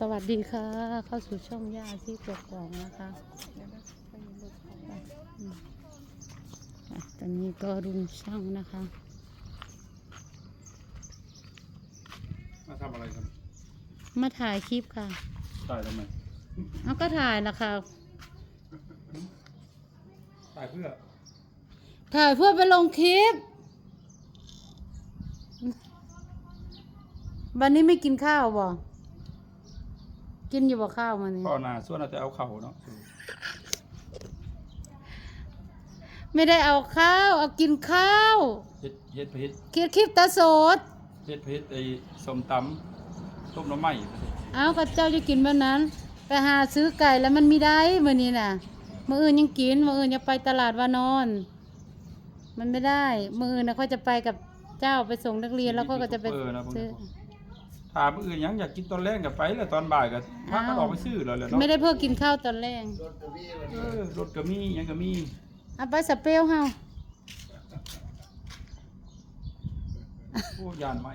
สวัสดีค่ะ เข้าสู่ช่องย่าที่กกองนะคะอืมอะตอนนี้ก็รุงช่างนะคะ มาทำอะไรครับมาถ่ายคลิปค่ะ ถ่ายทำไมเอาก็ถ่ายนะคะถ่ายเพื่อ ถ่ายเพื่อไปลงคลิป วันนี้ไม่กินข้าวบ่ กินอยู่บ่ข้าวมันนี่พ่อนาส่วนเราจะเอาเข่าเนาะไม่ได้เอาข้าว เอากินข้าวเฮ็ดเฮ็ดเฮ็ดคลิปคลิปตาโสดเฮ็ดเฮ็ดไอ้สมตำต้มหน้ำไม้เอากับเจ้าจะกินแบบนั้น ไปหาซื้อไก่แล้วมันไม่ได้มื่อนี้น่ะมื่ออื่นยังกินมื่ออื่นยังไปตลาดวานอน มันไม่ได้ มื่ออื่นนะเขาจะไปกับเจ้าไปส่งนักเรียนแล้วก็จะไปเออนะพวกซื้อนี้ ถามอื่นหยังอยากกินตอนแรกกับไปแล้วตอนบ่ายก็พากันออกไปซื้อแล้วแหละเนาะไม่ได้เพื่อกินข้าวตอนแรกเออรถก็มีหยังก็มีเอาไปสเปรย์เฮาโอ้ยานไหม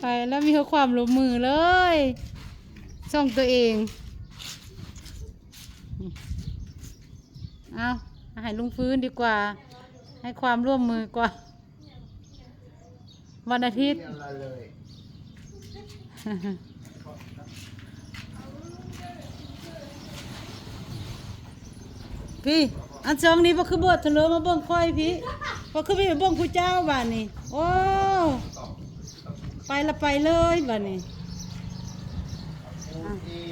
ไปแล้วมีความร่วมมือเลยส่งตัวเองเอาให้ลุงฟื้นดีกว่า ให้ความร่วมมือกว่า วันอาทิตย์พี่อันสองนี้พอคือบทเถลอมาเบิ่งค่อยพี่พอคือพี่ไปเบิ่งผู้เจ้าบ้านนี้โอ้ไปละไปเลยบ้านนี้ที่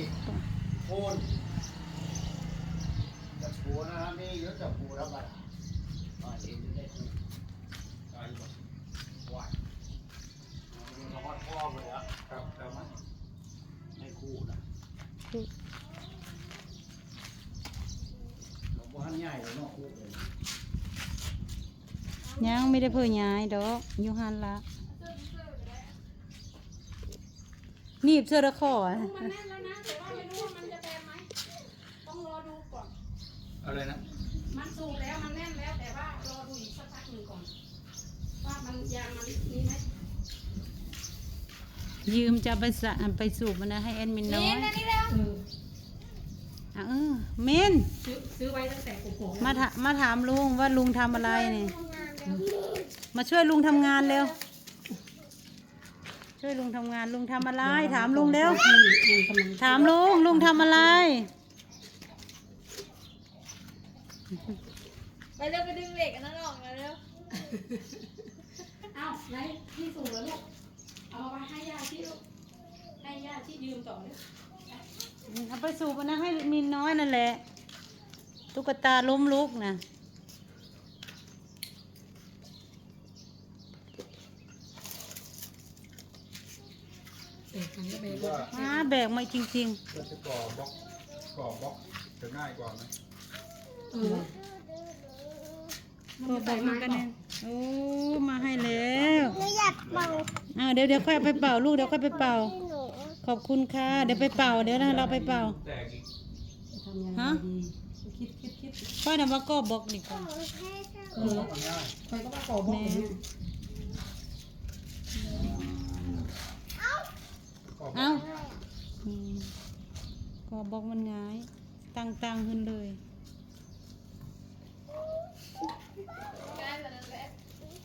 โคนจับปูนะครับนี่เยอะจับปูแล้วบัดอ่าเห็นได้ปูวาย เอาทอดพ่อเลยอะครับเอามาให้คู่นะหลวงพ่อท่านใหญ่เลยเนาะคู่เลยยังไม่ได้เพื่อย้ายดอกอยู่หันละหนีบเสื้อตะขอมันแน่นแล้วนะแต่ว่าไม่รู้ว่ามันจะแบนไหมต้องรอดูก่อน อะไรนะมันสูบแล้วมันแน่นแล้วแต่ว่ารอดูอีกสักพักหนึ่งก่อน ว่ามันยางมันนี่ไหม ยืมจะเอาไปสะไปสูบมันนะให้แอดมินน้อยนี่นะนี่แล้วอะเออเมนซื้อซื้อไว้ตั้งแต่โผล่มาถามาถามลุงว่าลุงทำอะไรนี่ มาช่วยลุงทำงานเร็ว ช่วยลุงทำงานลุงทำอะไร ถามลุงเร็วถามลุงลุงทำอะไร ไปเร็วไปดึงเหล็กอันนั้นออกมาเร็ว เอ้าไหนที่สูบแล้วลูก เอามาไว้ให้ย่าที่ลูกให้ย่าที่ยืมต่อเลยเอาไปสูบมันนะให้มินน้อยนั่นแหละ ตุ๊กตาล้มลุกนะเออมันก็เบรกว่ามาแบกมาจริง ก็จะก่อบล็อกก่อบล็อกจะง่ายกว่าไหมเออๆ ตัวบอกมันกันเนี่ยโอ้ มาให้แล้วอ้า วเดี๋ยวเดี๋ยวค่อยเอาไปเป่าลูกเดี๋ยวค่อยไปเป่าขอบคุณค่ะ เดี๋ยวไปเป่าเดี๋ยวนะเราไปเป่า แตกอีกฮะค่อยนำมาก็บอกดีกว่าเออใครก็ว่าขอบอกแม่เอ้าอืมก็บอกมันง่าย ตังตังขึ้นเลย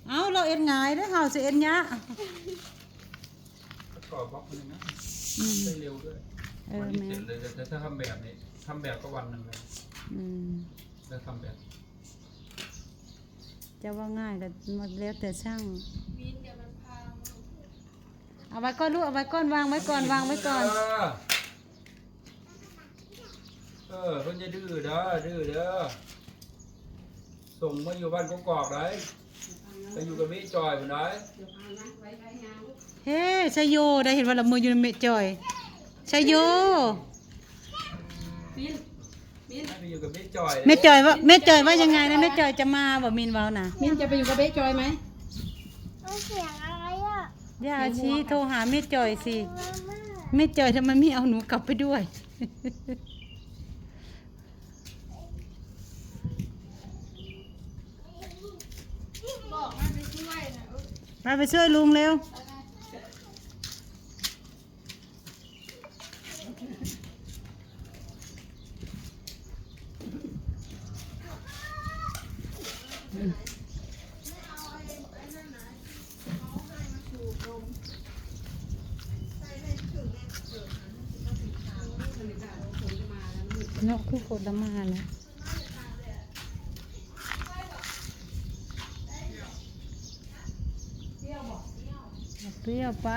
เอ้าเราเอ็นง่ายเด้อเฮาสิเอ็นยะก่อบล็อกมันนะอืมได้เร็วด้วยเออวันนี้แม่เสร็จเลยแต่ถ้าทำแบบนี้ทำแบบก็วันหนึ่งเลยอืมแล้วทำแบบจะว่าง่ายก็หมดแล้วแต่ช่าง วินเดี๋ยวมันพังเอาไว้ก่อนลูกเอาไว้ก่อนวางไว้ก่อนวางไว้ก่อนเเออเพิ่นจะดื้อเด้อดื้อเด้อส่งมาอยู่บ้านกอกๆได้ ไปอยู่กับพี่จอยพุ่นได้เดี๋ยวพานะไว้ไว้งานลูกเฮ้ชยโยได้เห็นว่าละมืออยู่ในเมจอยชยโยมินมินให้ไปอยู่กับพี่จอยเมจอยว่าเมจอยว่ายังไงนะเมจอยจะมาบ่มินเว้าน่ะมินจะไปอยู่กับเบ๊จอยไหมเสียงอะไรอะย่าชีโทรหาเมจอยสิเมจอยทำไมไม่เอาหนูกลับไปด้วย ไปไปช่วยลุงเร็ว นกคือกดมาแล้ว เปรี้ยวไป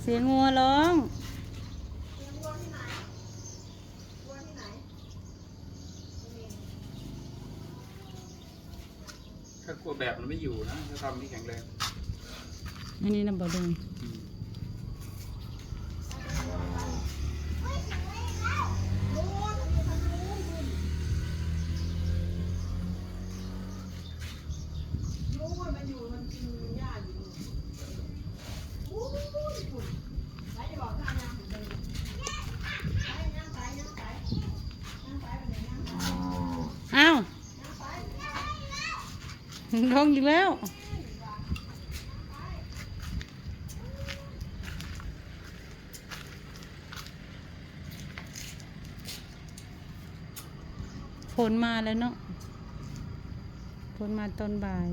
เสียงงัวร้องถ้ากลัวแบบมันไม่อยู่นะถ้าทำนี่แข็งแรงอันนี้นะบอดง ลงอีกแล้ว ฝนมาแล้วเนาะฝนมาตอนบ่าย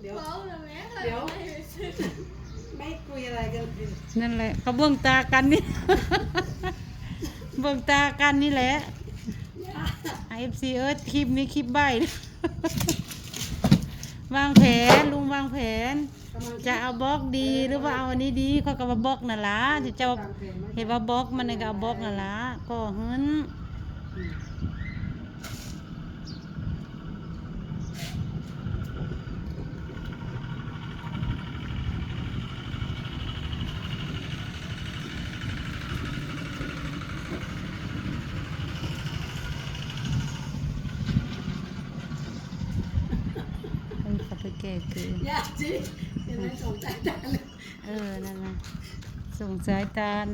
เดี๋ยว เมาเลยแม่ เดี๋ยว ไม่คุยอะไรกัน นั่นแหละเขาเบิ่งตากันนี่ เบิ่งตากันนี่แหละไอเอฟซีเอิร์ธคลิปนี้คลิปใบ วางแผนลุงวางแผน จะเอาบล็อกดีหรือว่าเอาอันนี้ดีเขาก็ว่าบล็อกน่ะล่ะจะจะว่าเห็นว่าบล็อกมันก็เอาบล็อกน่ะล่ะก็หึนให้เขาไปแก้เคือยากจริงเดี๋ยวนั้นสงใจจังเลยเออนั่นนะส่งสายตาล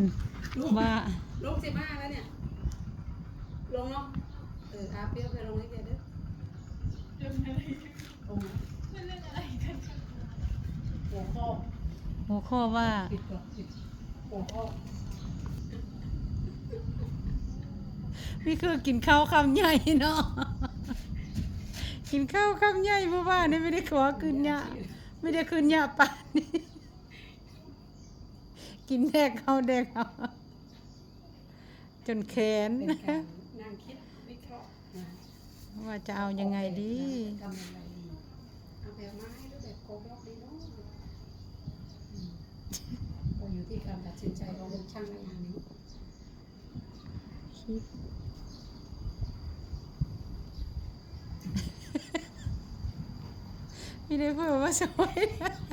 ว่าลงสิบห้าแล้วเนี่ย ลงเนาะเอออาเปรี้ยวไปลงให้แกเด้อเรื่องอะไรลงนะมันเรื่องอะไรกันหัวข้อหัวข้อว่าปิดก่อนปิดหัวข้อพี่คือกินข้าวคำใหญ่เนาะ กินข้าวคำใหญ่เพราะว่านี่ไม่ได้ขอคืนยาไม่ได้คืนยาป่านนี่กินแดกเอาแดกเอาจนแขนเป็นการนั่งคิดวิเคราะห์นะว่าจะเอายังไงดี ทำยังไงดีเอาแบบไม้หรือแบบโคบล็อกดีเนาะอืมก็อยู่ที่การตัดสินใจของลูกช่างในงานนี้ คิด ไม่ได้